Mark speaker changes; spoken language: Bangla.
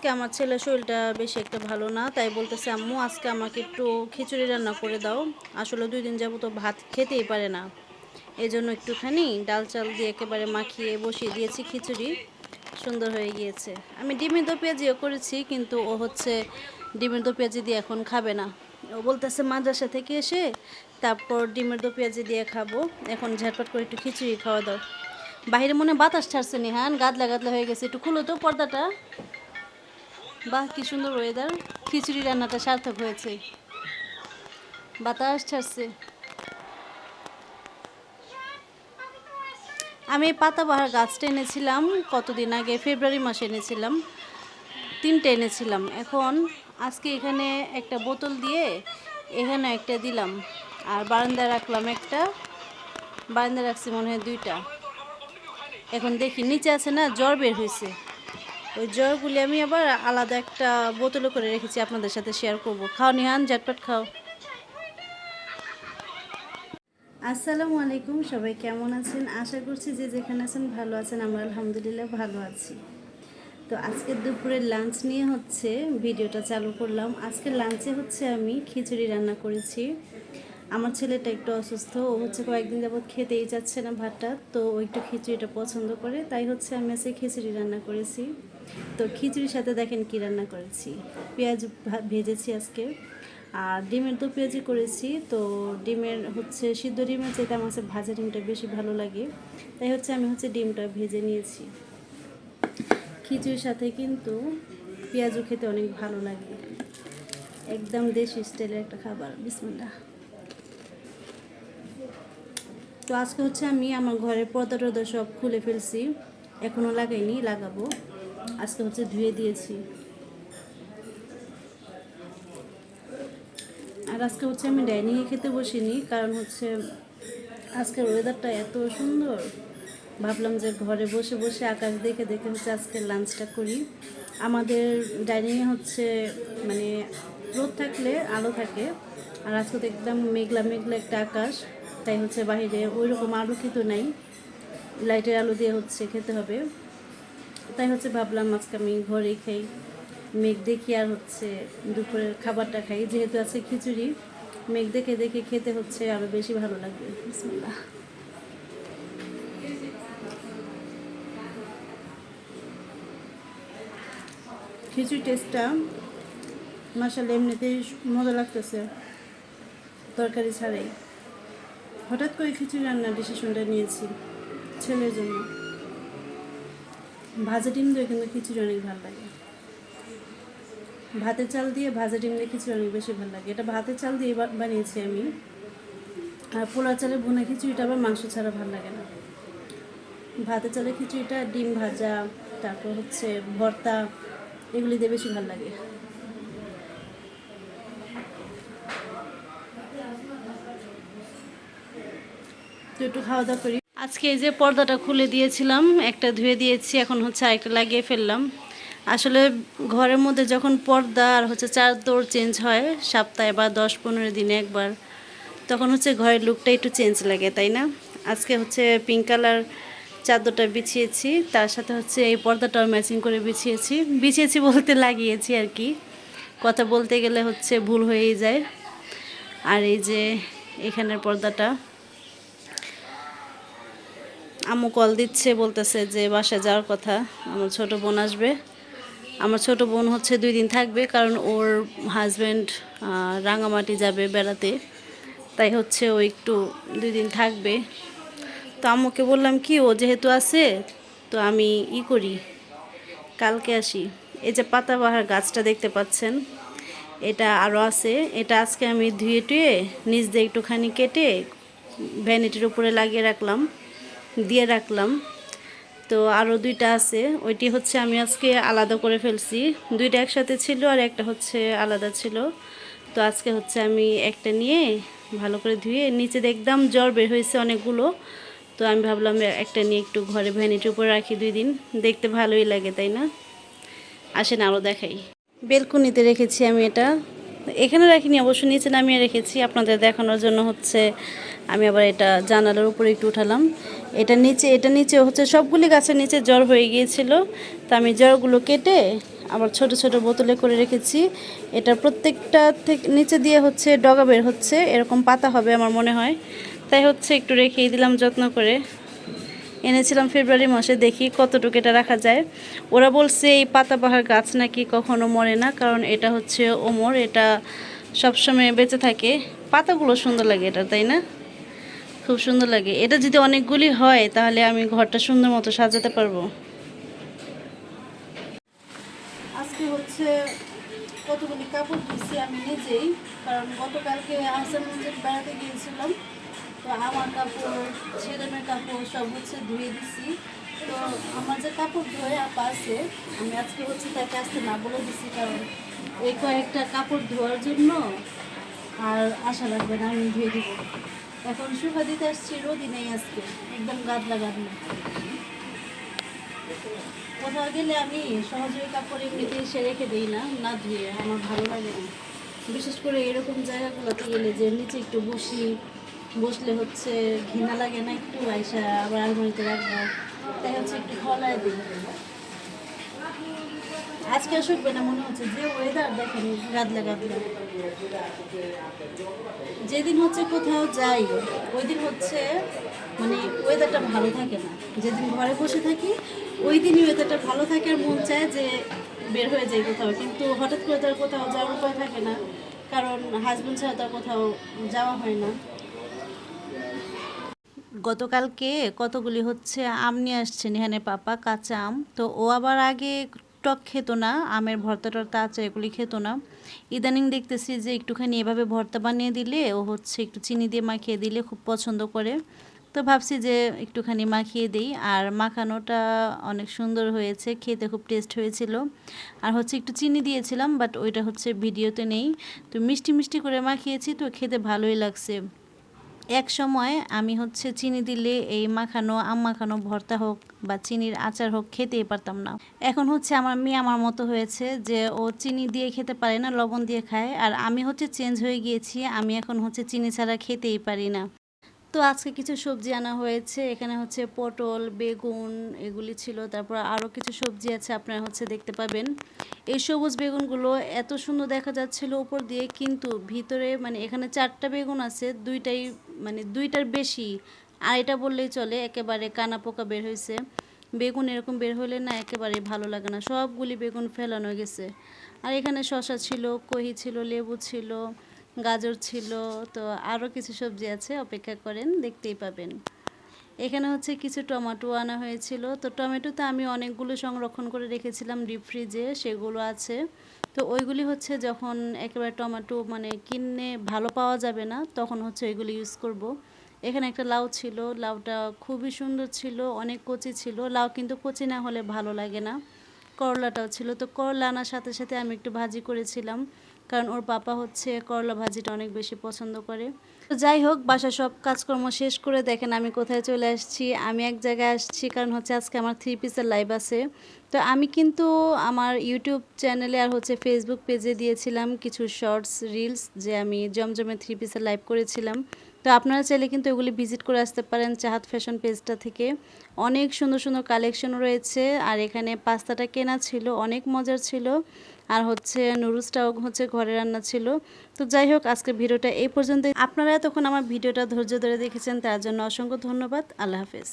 Speaker 1: আজকে আমার ছেলের শরীরটা বেশি একটা ভালো না, তাই বলতেছে, আম্মু, আজকে আমাকে একটু খিচুড়ি রান্না করে দাও। আসলে দুই দিন যাব তো ভাত খেতেই পারে না। এই জন্য একটুখানি ডাল চাল দিয়ে একেবারে মাখিয়ে বসিয়ে দিয়েছি খিচুড়ি। সুন্দর হয়ে গিয়েছে। আমি ডিমের দো পেঁয়াজিও করেছি, কিন্তু ও হচ্ছে ডিমের দো পেঁয়াজি দিয়ে এখন খাবে না। ও বলতেছে, মাদ্রাসা থেকে এসে তারপর ডিমের দো পেঁয়াজি দিয়ে খাব। এখন ঝটপট করে একটু খিচুড়ি খাওয়া দাও। বাইরে মনে বাতাস ছাড়ছে, নিহান, গাদলা গাদলা হয়ে গেছে। একটু খুলো তো পর্দাটা। বাহ, কি সুন্দর ওয়েদার খিচুড়ি রান্নাটা সার্থক হয়েছে। বাতাস ছাড়ছে। আমি পাতাবাহার গাছটা এনেছিলাম কতদিন আগে? ফেব্রুয়ারি মাসে এনেছিলাম। তিনটে এনেছিলাম। এখন আজকে এখানে একটা বোতল দিয়ে এখানে একটা দিলাম। আর বারান্দা রাখলাম একটা। বারান্দা রাখছি মনে হয় দুইটা। এখন দেখি, নিচে আছে না? জ্বর বের হয়েছে। ওই জ্বরগুলি আমি আবার আলাদা একটা বোতলে করে রেখেছি আপনাদের সাথে শেয়ার করব। খাও নিহান, ঝটপট খাও। আসসালামু আলাইকুম, সবাই কেমন আছেন? আশা করছি যে যেখানে আছেন ভালো আছেন, আমরা আলহামদুলিল্লাহ ভালো আছি। তো আজকে দুপুরের লাঞ্চ নিয়ে হচ্ছে ভিডিওটা চালু করলাম। আজকে লাঞ্চে হচ্ছে আমি খিচুড়ি রান্না করেছি। আমার ছেলেটা একটু অসুস্থ, ও হচ্ছে কয়েকদিন যাবৎ খেতেই যাচ্ছে না ভাতটা, তো ও একটু খিচুড়িটা পছন্দ করে, তাই হচ্ছে আমি আজকে খিচুড়ি রান্না করেছি। তো খিচুড়ির সাথে দেখেন কি রান্না করেছি। পেঁয়াজ ভেজেছি আজকে। আর ডিমের দো পেঁয়াজি করেছি, তো ডিমের হচ্ছে, সিদ্ধ ডিমের চাইতে আমার কাছে ভাজা ডিমটা বেশি ভালো লাগে। তাই হচ্ছে আমি হচ্ছে ডিমটা ভেজে নিয়েছি। খিচুড়ির সাথে কিন্তু পেঁয়াজও খেতে অনেক ভালো লাগে। একদম দেশি স্টাইলের একটা খাবার। বিসমিল্লাহ। তো আজকে হচ্ছে আমি আমার ঘরের পর্দা টর্দা সব খুলে ফেলছি। এখনও লাগাইনি, লাগাবো। আজকে হচ্ছে ধুয়ে দিয়েছি। আর আজকে হচ্ছে আমি ডাইনিংয়ে খেতে বসিনি, কারণ হচ্ছে আজকের ওয়েদারটা এত সুন্দর। ভাবলাম যে ঘরে বসে বসে আকাশ দেখে দেখে হচ্ছে আজকে লাঞ্চটা করি। আমাদের ডাইনিংয়ে হচ্ছে মানে রোদ থাকলে আলো থাকে, আর আজকে তো একদম মেঘলা মেঘলা একটা আকাশ, তাই হচ্ছে বাইরে ওই রকম আলোকিত নাই। লাইটের আলো দিয়ে হচ্ছে খেতে হবে। তাই হচ্ছে ভাবলাম আজকে আমি ঘরেই খাই। মেঘ দেখি আর হচ্ছে দুপুরের খাবারটা খাই। যেহেতু আছে খিচুড়ি, মেঘ দেখে দেখে খেতে হচ্ছে আরও বেশি ভালো লাগবে। বিসমিল্লাহ। খিচুড়ি টেস্টটা মাসাল্লাহ এমনিতেই মজা লাগতেছে, তরকারি ছাড়াই। হঠাৎ করে খিচুড়ি রান্নার ডিসিশনটা নিয়েছি ছেলের জন্য। ভাজা ডিম দিয়ে কিন্তু খিচুড়ি অনেক ভালো লাগে। ভাতের চাল দিয়ে ভাজা ডিম দিয়ে খিচুড়ি অনেক বেশি ভালো লাগে। এটা ভাতের চাল দিয়ে বানিয়েছি আমি। আর পোলা চালে ভুনা খিচুড়িটা আবার মাংস ছাড়া ভালো লাগে না। ভাতের চালের খিচুড়িটা ডিম ভাজা, তারপর হচ্ছে ভর্তা, এগুলি দিয়ে বেশি ভালো লাগে। তো একটু খাওয়া দাওয়া করি। আজকে এই যে পর্দাটা খুলে দিয়েছিলাম, একটা ধুয়ে দিয়েছি, এখন হচ্ছে আরেকটা লাগিয়ে ফেললাম। আসলে ঘরের মধ্যে যখন পর্দা আর হচ্ছে চাদর চেঞ্জ হয়, সপ্তাহে বা দশ পনেরো দিনে একবার, তখন হচ্ছে ঘরের লুকটা একটু চেঞ্জ লাগে, তাই না? আজকে হচ্ছে পিঙ্ক কালার চাদরটা বিছিয়েছি, তার সাথে হচ্ছে এই পর্দাটাও ম্যাচিং করে বিছিয়েছি। বিছিয়েছি বলতে লাগিয়েছি আর কি। কথা বলতে গেলে হচ্ছে ভুল হয়েই যায়। আর এই যে এখানের পর্দাটা আম্মু কল দিচ্ছে, বলতেছে যে বাসায় যাওয়ার কথা, আমার ছোট বোন আসবে। আমার ছোট বোন হচ্ছে দুই দিন থাকবে, কারণ ওর হাজব্যান্ড রাঙামাটি যাবে বেড়াতে। তাই হচ্ছে ও একটু দুই দিন থাকবে। তো আম্মুকে বললাম, কি ও যেহেতু আছে, তো আমি ই করি, কালকে আসি। এই যে পাতাবাহার গাছটা দেখতে পাচ্ছেন, এটা আরও আছে। এটা আজকে আমি ধুয়ে টুয়ে নিচ দিয়ে একটুখানি কেটে ভ্যানিটির উপরে লাগিয়ে রাখলাম। দিয়ে রাখলাম। তো আরও দুইটা আছে। ওইটি হচ্ছে আমি আজকে আলাদা করে ফেলছি। দুইটা একসাথে ছিল আর একটা হচ্ছে আলাদা ছিল। তো আজকে হচ্ছে আমি একটা নিয়ে ভালো করে ধুয়ে নিচে দেখলাম জ্বর বের হয়েছে অনেকগুলো। তো আমি ভাবলাম একটা নিয়ে একটু ঘরে ভ্যানিটির উপরে রাখি দুই দিন। দেখতে ভালোই লাগে, তাই না? আসেন আরও দেখাই। বেলকুনিতে রেখেছি আমি এটা। এখানে রাখিনি, অবশ্য নিচে নামিয়ে রেখেছি। আপনাদের দেখানোর জন্য হচ্ছে আমি আবার এটা জানালার উপরে একটু উঠালাম। এটা নিচে এটা নিচে হচ্ছে সবগুলি গাছের নিচে জ্বর হয়ে গিয়েছিল। তা আমি জ্বরগুলো কেটে আবার ছোট ছোট বোতলে করে রেখেছি। এটা প্রত্যেকটা থেকে নিচে দিয়ে হচ্ছে ডগা বের হচ্ছে, এরকম পাতা হবে আমার মনে হয়। তাই হচ্ছে একটু রেখেই দিলাম যত্ন করে। এনেছিলাম ফেব্রুয়ারি মাসে, দেখি কতটুকু এটা রাখা যায়। ওরা বলছে এই পাতাবাহার গাছ নাকি কখনো মরে না, কারণ এটা হচ্ছে ওমর, এটা সবসময় বেঁচে থাকে। পাতাগুলো সুন্দর লাগে এটা, তাই না? খুব সুন্দর লাগে। এটা যদি অনেকগুলি হয়, তাহলে আমি ঘরটা সুন্দর মতো সাজাতে পারব। আজকে হচ্ছে কতগুলি কাপড় ধুইছি আমি নিজেই, কারণ গতকালকে আহসানগঞ্জে বেড়াতে গিয়েছিলাম। তো আমার কাপড় ছেলে মেয়ের কাপড় সব হচ্ছে ধুয়ে দিছি। তো আমার যে কাপড় ধোয়ে আপা আছে, আমি আজকে হচ্ছে তাকে আসতে না বলে দিছি, কারণ এই কয়েকটা কাপড় ধোয়ার জন্য আর আশা লাগবে না, আমি ধুয়ে দিব। এখন শুকা দিতে আসছি, রোদই নেই আজকে, একদম গাদলা গাদলা। কোথাও গেলে আমি সহজে কাপড় এমনিতে এসে রেখে দিই না না ধুয়ে, আমার ভালো লাগে না। বিশেষ করে এরকম জায়গাগুলোতে গেলে যে নিচে একটু বসি বসলে হচ্ছে ঘৃণা লাগে না একটু, আইসা আবার আলমারিতে রাখব। তাই হচ্ছে একটু ফলায় দিই। আজকে আর শুকবে না মনে হচ্ছে, যে ওয়েদার দেখেন গাদলা গাদলা। যেদিন হচ্ছে কোথাও যাই ওই দিন হচ্ছে মানে ওয়েদারটা ভালো থাকে না। যেদিন ঘরে বসে থাকি ওই দিনই ওয়েদারটা ভালো থাকে আর মন চায় যে বের হয়ে যাই কোথাও। কিন্তু হঠাৎ করে তার কোথাও যাওয়ার উপায় থাকে না, কারণ হাজব্যান্ড ছাড়া তার কোথাও যাওয়া হয় না। গতকালকে কতগুলি হচ্ছে আম নিয়ে আসছে নিহানে পাপা, কাঁচা আম। তো ও আবার আগে টক খেত না, আমের ভর্তা টর্তা আছে, এগুলি খেত না। ইদানিং দেখতেছি যে একটুখানি এভাবে ভর্তা বানিয়ে দিলে ও হচ্ছে একটু চিনি দিয়ে মাখিয়ে দিলে খুব পছন্দ করে। তো ভাবছি যে একটুখানি মাখিয়ে দিই। আর মাখানোটা অনেক সুন্দর হয়েছে, খেতে খুব টেস্ট হয়েছিল। আর হচ্ছে একটু চিনি দিয়েছিলাম, বাট ওইটা হচ্ছে ভিডিওতে নেই। তো মিষ্টি মিষ্টি করে মাখিয়েছি, তো খেতে ভালোই লাগছে। এক সময় আমি হচ্ছে চিনি দিলে এই মাখানো, আম মাখানো, ভর্তা হোক বা চিনির আচার হোক খেতেই পারতাম না। এখন হচ্ছে আমার মেয়ে আমার মতো হয়েছে যে ও চিনি দিয়ে খেতে পারে না, লবণ দিয়ে খায়। আর আমি হচ্ছে চেঞ্জ হয়ে গিয়েছি, আমি এখন হচ্ছে চিনি ছাড়া খেতেই পারি না। তো আজকে কিছু সবজি আনা হয়েছে, এখানে হচ্ছে পটল, বেগুন এগুলি ছিল। তারপর আরও কিছু সবজি আছে, আপনারা হচ্ছে দেখতে পাবেন। এই সবুজ বেগুনগুলো এত সুন্দর দেখা যাচ্ছিল উপর দিয়ে, কিন্তু ভিতরে মানে এখানে চারটা বেগুন আছে, দুইটাই মানে দুইটার বেশি। আর এটা বললেই চলে, একেবারে কানা পোকা বের হয়েছে বেগুন এরকম বের হলে না একেবারে ভালো লাগে না। সবগুলি বেগুন ফেলানো গেছে। আর এখানে শশা ছিল, কহি ছিল, লেবু ছিল, গাজর ছিল, তো আরও কিছু সবজি আছে, অপেক্ষা করেন, দেখতেই পাবেন। এখানে হচ্ছে কিছু টমেটো আনা হয়েছিল। তো টমেটো তো আমি অনেকগুলো সংরক্ষণ করে রেখেছিলাম ডিপ ফ্রিজে, সেগুলো আছে। তো ওইগুলি হচ্ছে যখন একেবারে টমেটো মানে কিনে ভালো পাওয়া যাবে না, তখন হচ্ছে ওইগুলি ইউজ করব। এখানে একটা লাউ ছিল, লাউটা খুবই সুন্দর ছিল, অনেক কচি ছিল। লাউ কিন্তু কচি না হলে ভালো লাগে না। করলাটাও ছিল। তো করলা আনার সাথে সাথে আমি একটু ভাজি করেছিলাম। কারণ ওর পাপা হচ্ছে করলা ভাজিটা অনেক বেশি পছন্দ করে। তো যাই হোক বাসা সব কাজকর্ম শেষ করে দেখেন আমি কোথায় চলে আসছি। আমি এক জায়গায় আসছি কারণ হচ্ছে আজকে আমার থ্রি পিসের লাইভ আছে। তো আমি কিন্তু আমার ইউটিউব চ্যানেলে আর হচ্ছে ফেসবুক পেজে দিয়েছিলাম কিছু শর্টস রিলস যে আমি জমজমে থ্রি পিসের লাইভ করেছিলাম। তো আপনারা চাইলে কিন্তু এগুলি ভিজিট করে আসতে পারেন চাহাত ফ্যাশন পেজটা থেকে। অনেক সুন্দর সুন্দর কালেকশন রয়েছে আর এখানে পাস্তাটা কেনা ছিল, অনেক মজার ছিল। আর হচ্ছে নুডলসটাও হচ্ছে ঘরে রান্না ছিল। তো যাই হোক আজকে ভিডিওটা এই পর্যন্ত আপনারা তখন আমার ভিডিওটা ধৈর্য ধরে দেখেছেন, তার জন্য অসংখ্য ধন্যবাদ। আল্লাহ হাফেজ।